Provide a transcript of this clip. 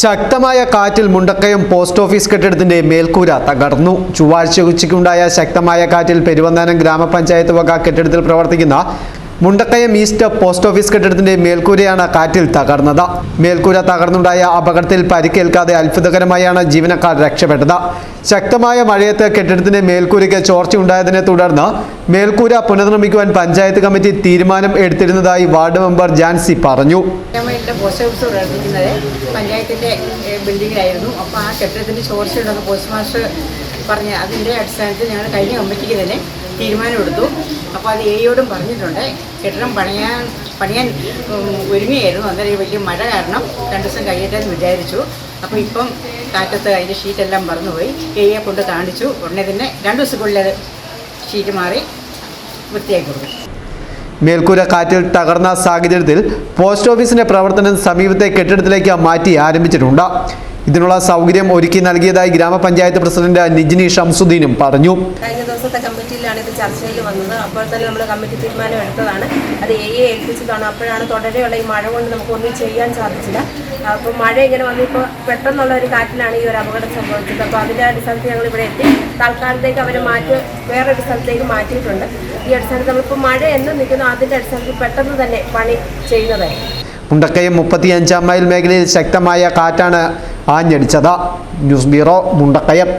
ശക്തമായ കാറ്റിൽ Mundakayam post office കെട്ടിടത്തിന്റെ മേൽക്കൂര തകർന്നു. ചൊവ്വാഴ്ച ഉച്ചയ്ക്കുണ്ടായ ശക്തമായ കാറ്റിൽ പെരുവന്താനം ഗ്രാമപഞ്ചായത്ത് വക കെട്ടിടത്തിൽ പ്രവർത്തിക്കുന്ന മുണ്ടക്കയം ഈസ്റ്റ് പോസ്റ്റ് ഓഫീസ് കെട്ടിടത്തിന്റെ മേൽക്കൂരയാണ് കാറ്റിൽ തകർന്നത്. മേൽക്കൂര തകർന്നുണ്ടായ അപകടത്തിൽ പരിക്കേൽക്കാതെ അത്ഭുതകരമായാണ് ജീവനക്കാർ രക്ഷപ്പെട്ടത്. ശക്തമായ മഴയത്ത് കെട്ടിടത്തിന്റെ മേൽക്കൂരയ്ക്ക് ചോർച്ചയുണ്ടായതിനെ തുടർന്ന് മേൽക്കൂര പുനർനിർമ്മിക്കുവാൻ പഞ്ചായത്ത് കമ്മിറ്റി തീരുമാനം എടുത്തിരുന്നതായി വാർഡ് മെമ്പർ ജാൻസി പറഞ്ഞു. പോസ്റ്റ് ഓഫീസ് ബിൽഡിങ്ങിലായിരുന്നു. അപ്പോൾ ആ കെട്ടിടത്തിന്റെ പറഞ്ഞ് അതിന്റെ അടിസ്ഥാനത്തിൽ ഞങ്ങൾ കഴിഞ്ഞ കമ്മിറ്റിക്ക് തന്നെ തീരുമാനമെടുത്തു അപ്പോൾ അത് എയോടും പറഞ്ഞിട്ടുണ്ട്. കെട്ടിടം പണിയാൻ പണിയാൻ ഒരുങ്ങിയായിരുന്നു. അന്നേരം ഈ വലിയ മഴ കാരണം രണ്ടു ദിവസം കഴിയട്ടെന്ന് വിചാരിച്ചു. അപ്പോൾ ഇപ്പം കാറ്റത്ത് അതിന്റെ ഷീറ്റെല്ലാം പറന്നുപോയി എയെ കൊണ്ട് കാണിച്ചു. ഉടനെ തന്നെ രണ്ട് ദിവസത്തിനുള്ളിൽ അത് ഷീറ്റ് മാറി വൃത്തിയാക്കി കൊടുക്കും. മേൽക്കൂര കാറ്റിൽ തകർന്ന സാഹചര്യത്തിൽ പോസ്റ്റ് ഓഫീസിന്റെ പ്രവർത്തനം സമീപത്തെ കെട്ടിടത്തിലേക്ക് മാറ്റി ആരംഭിച്ചിട്ടുണ്ട്. ഇതിനുള്ള സൗകര്യം ഒരുക്കി നൽകിയതായി ഗ്രാമപഞ്ചായത്ത് പ്രസിഡന്റ് നിജിനി ഷംസുദ്ദീനും പറഞ്ഞു. കഴിഞ്ഞ ദിവസത്തെ കമ്മിറ്റിയിലാണ് ഇത് ചർച്ചയിൽ വന്നത്. അപ്പോൾ തന്നെ നമ്മൾ കമ്മിറ്റി തീരുമാനം എടുത്തതാണ്. അത് എ എ ഏൽപ്പിച്ചതാണ്. അപ്പോഴാണ് തുടരെയുള്ള ഈ മഴ കൊണ്ട് നമുക്ക് ഒന്നും ചെയ്യാൻ സാധിച്ചില്ല. അപ്പോൾ മഴ ഇങ്ങനെ വന്നിപ്പോൾ പെട്ടെന്നുള്ള ഒരു കാറ്റിലാണ് ഈ ഒരു അപകടം സംഭവിച്ചത്. അപ്പോൾ അതിന്റെ അടിസ്ഥാനത്തിൽ ഞങ്ങൾ ഇവിടെ എത്തി. തൽക്കാലത്തേക്ക് അവർ മാറ്റി വേറൊരു സ്ഥലത്തേക്ക് മാറ്റിയിട്ടുണ്ട്. ഈ അടിസ്ഥാനത്തിൽ നമ്മളിപ്പോൾ മഴ എന്ന് നിൽക്കുന്നു അതിന്റെ അടിസ്ഥാനത്തിൽ പെട്ടെന്ന് തന്നെ പണി ചെയ്യുന്നതായിരിക്കും. മുണ്ടക്കയം മുപ്പത്തിയഞ്ചാം മൈൽ മേഖലയിൽ ശക്തമായ കാറ്റാണ് ആഞ്ഞടിച്ചത്. News bureau Mundakkayam.